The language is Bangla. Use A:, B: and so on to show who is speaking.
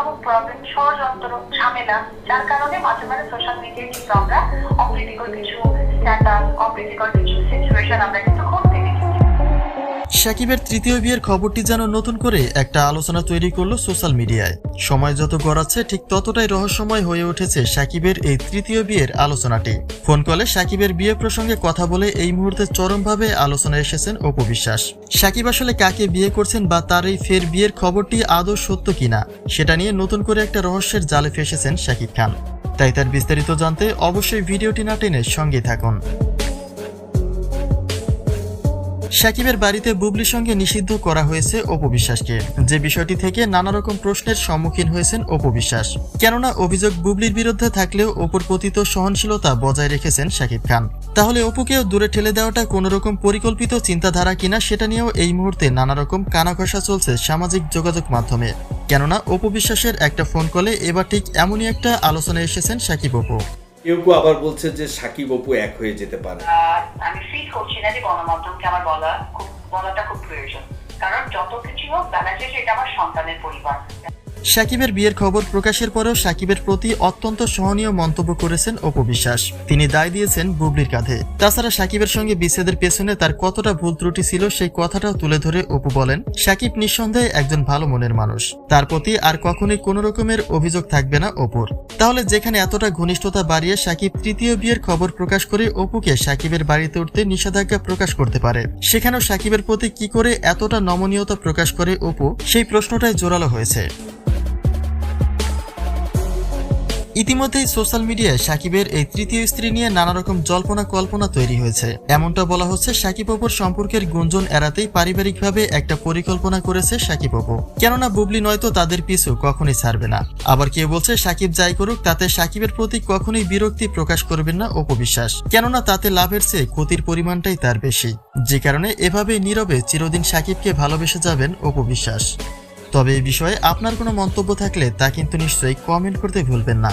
A: রকম প্রবলেম ষড়যন্ত্র, ঝামেলা, যার কারণে মাঝে মাঝে সোশ্যাল মিডিয়ায় কিন্তু আমরা অপ্রীতিকর কিছু স্ট্যাটাস অপ্রীতিকর কিছু সিচুয়েশন আমরা কিন্তু
B: সাকিবের তৃতীয় বিয়ের খবরটি যেন নতুন করে একটা আলোচনা তৈরি করল সোশ্যাল মিডিয়ায়। সময় যত গড়াচ্ছে, ঠিক ততটাই রহস্যময় হয়ে উঠেছে সাকিবের এই তৃতীয় বিয়ের আলোচনাটি। ফোন কলে সাকিবের বিয়ে প্রসঙ্গে কথা বলে এই মুহূর্তে চরমভাবে আলোচনায় এসেছেন অপু বিশ্বাস। সাকিব আসলে কাকে বিয়ে করছেন বা তার এই ফের বিয়ের খবরটি আদৌ সত্য কিনা, সেটা নিয়ে নতুন করে একটা রহস্যের জালে ফেসেছেন সাকিব খান। তাই তার বিস্তারিত জানতে অবশ্যই ভিডিওটি না টেনে সঙ্গে থাকুন। সাকিবের বাড়িতে বুবলির সঙ্গে নিষিদ্ধ করা হয়েছে অপবিশ্বাসকে যে বিষয়টি থেকে নানা রকম প্রশ্নের সম্মুখীন হয়েছেন অপবিশ্বাস কেননা অভিযোগ বুবলির বিরুদ্ধে থাকলেও অপুর প্রতি তো সহনশীলতা বজায় রেখেছেন সাকিব খান। তাহলে অপুকেও দূরে ঠেলে দেওয়াটা কোনো রকম পরিকল্পিত চিন্তাধারা কিনা সেটা নিয়েও এই মুহূর্তে নানা রকম কানাঘষা চলছে সামাজিক যোগাযোগ মাধ্যমে। কেননা অপু বিশ্বাসের একটা ফোন কলে এবার ঠিক এমনই একটা আলোচনায় এসেছেন সাকিব অপু।
C: কেউ কেউ আবার বলছে যে সাকিব অপু এক হয়ে যেতে পারে।
A: আমি ফিল করছি না যে গণমাধ্যমকে আমার বলা খুব, বলাটা খুব প্রয়োজন। কারণ যত কিছু হোক, বেলা শেষে এটা আমার সন্তানের পরিবার।
B: সাকিবের বিয়ের খবর প্রকাশের পরেও সাকিবের প্রতি অত্যন্ত সহনীয় মন্তব্য করেছেন অপু বিশ্বাস। তিনি দায় দিয়েছেন বুবলির কাঁধে। তাছাড়া সাকিবের সঙ্গে বিচ্ছেদের পেছনে তার কতটা ভুল ত্রুটি ছিল সেই কথাটাও তুলে ধরে অপু বলেন, সাকিব নিঃসন্দেহে একজন ভালো মনের মানুষ। তার প্রতি আর কখনোই কোনো রকমের অভিযোগ থাকবে না অপুর। তাহলে যেখানে এতটা ঘনিষ্ঠতা বাড়িয়ে সাকিব তৃতীয় বিয়ের খবর প্রকাশ করে অপুকে সাকিবের বাড়িতে উঠতে নিষেধাজ্ঞা প্রকাশ করতে পারে, সেখানেও সাকিবের প্রতি কি করে এতটা নমনীয়তা প্রকাশ করে অপু, সেই প্রশ্নটাই জোরালো হয়েছে। ইতিমধ্যেই সোশ্যাল মিডিয়ায় সাকিবের এই তৃতীয় স্ত্রী নিয়ে নানা রকম জল্পনা কল্পনা তৈরি হয়েছে। এমনটা বলা হচ্ছে, সাকিব অপুর সম্পর্কের গুঞ্জন এড়াতেই পারিবারিকভাবে একটা পরিকল্পনা করেছে সাকিব অপু। কেননা বুবলি নয়তো তাদের পিছু কখনোই ছাড়বে না। আবার কেউ বলছে, সাকিব যাই করুক, তাতে সাকিবের প্রতি কখনোই বিরক্তি প্রকাশ করবেন না অপু বিশ্বাস। কেননা তাতে লাভের চেয়ে ক্ষতির পরিমাণটাই তার বেশি। যে কারণে এভাবে নীরবে চিরদিন সাকিবকে ভালোবেসে যাবেন অপু বিশ্বাস। তবে এই বিষয়ে আপনার কোনো মন্তব্য থাকলে তা কিন্তু নিশ্চয়ই কমেন্ট করতে ভুলবেন না।